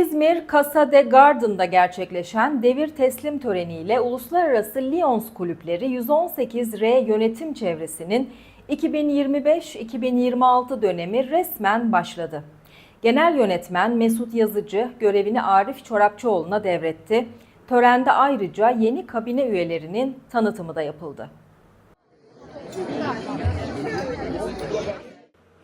İzmir Casa de Garden'da gerçekleşen devir teslim töreniyle Uluslararası Lions Kulüpleri 118R yönetim çevresinin 2025-2026 dönemi resmen başladı. Genel yönetmen Mesut Yazıcı görevini Arif Çorapçıoğlu'na devretti. Törende ayrıca yeni kabine üyelerinin tanıtımı da yapıldı.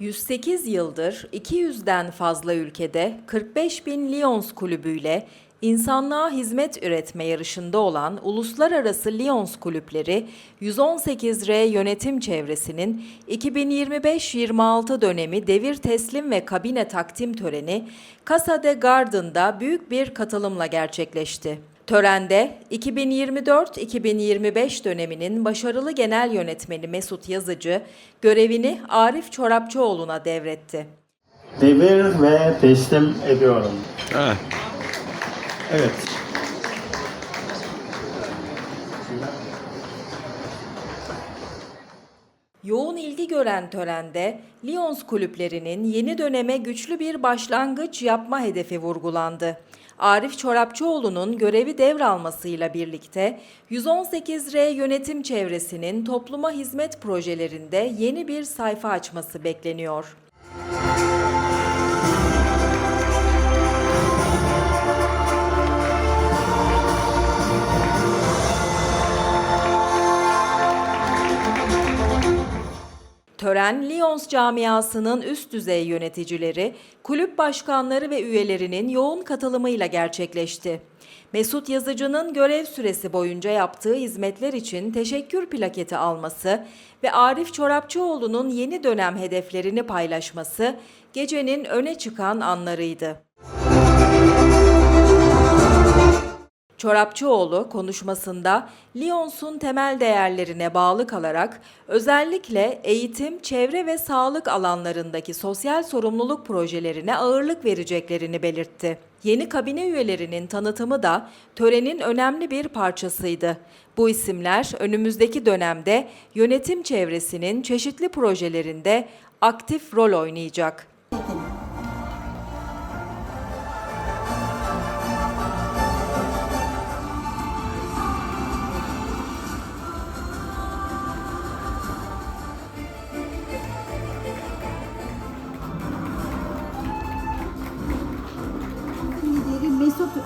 108 yıldır 200'den fazla ülkede 45 bin Lions kulübüyle insanlığa hizmet üretme yarışında olan Uluslararası Lions Kulüpleri 118R yönetim çevresinin 2025-26 dönemi devir teslim ve kabine takdim töreni Casa de Garden'da büyük bir katılımla gerçekleşti. Törende 2024-2025 döneminin başarılı genel yönetmeni Mesut Yazıcı görevini Arif Çorapçıoğlu'na devretti. Devir ve teslim ediyorum. Ha, Evet. Yoğun ilgi gören törende Lions kulüplerinin yeni döneme güçlü bir başlangıç yapma hedefi vurgulandı. Arif Çorapçıoğlu'nun görevi devralmasıyla birlikte 118R yönetim çevresinin topluma hizmet projelerinde yeni bir sayfa açması bekleniyor. Tören, Lions camiasının üst düzey yöneticileri, kulüp başkanları ve üyelerinin yoğun katılımıyla gerçekleşti. Mesut Yazıcı'nın görev süresi boyunca yaptığı hizmetler için teşekkür plaketi alması ve Arif Çorapçıoğlu'nun yeni dönem hedeflerini paylaşması gecenin öne çıkan anlarıydı. Çorapçıoğlu konuşmasında Lions'un temel değerlerine bağlı kalarak özellikle eğitim, çevre ve sağlık alanlarındaki sosyal sorumluluk projelerine ağırlık vereceklerini belirtti. Yeni kabine üyelerinin tanıtımı da törenin önemli bir parçasıydı. Bu isimler önümüzdeki dönemde yönetim çevresinin çeşitli projelerinde aktif rol oynayacak.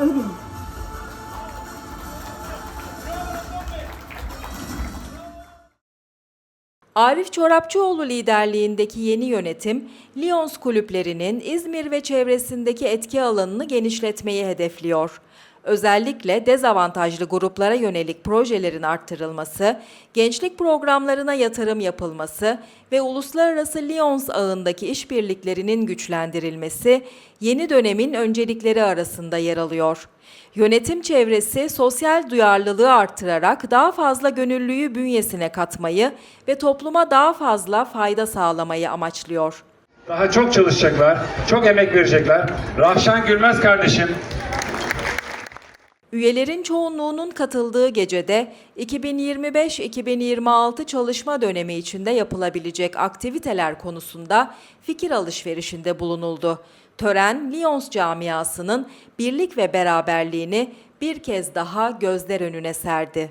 Örün. Arif Çorapçıoğlu liderliğindeki yeni yönetim, Lions kulüplerinin İzmir ve çevresindeki etki alanını genişletmeyi hedefliyor. Özellikle dezavantajlı gruplara yönelik projelerin arttırılması, gençlik programlarına yatırım yapılması ve uluslararası Lions ağındaki işbirliklerinin güçlendirilmesi yeni dönemin öncelikleri arasında yer alıyor. Yönetim çevresi sosyal duyarlılığı arttırarak daha fazla gönüllüyü bünyesine katmayı ve topluma daha fazla fayda sağlamayı amaçlıyor. Daha çok çalışacaklar, çok emek verecekler. Rahşan Gülmez kardeşim Üyelerin çoğunluğunun katıldığı gecede 2025-2026 çalışma dönemi içinde yapılabilecek aktiviteler konusunda fikir alışverişinde bulunuldu. Tören, Lions camiasının birlik ve beraberliğini bir kez daha gözler önüne serdi.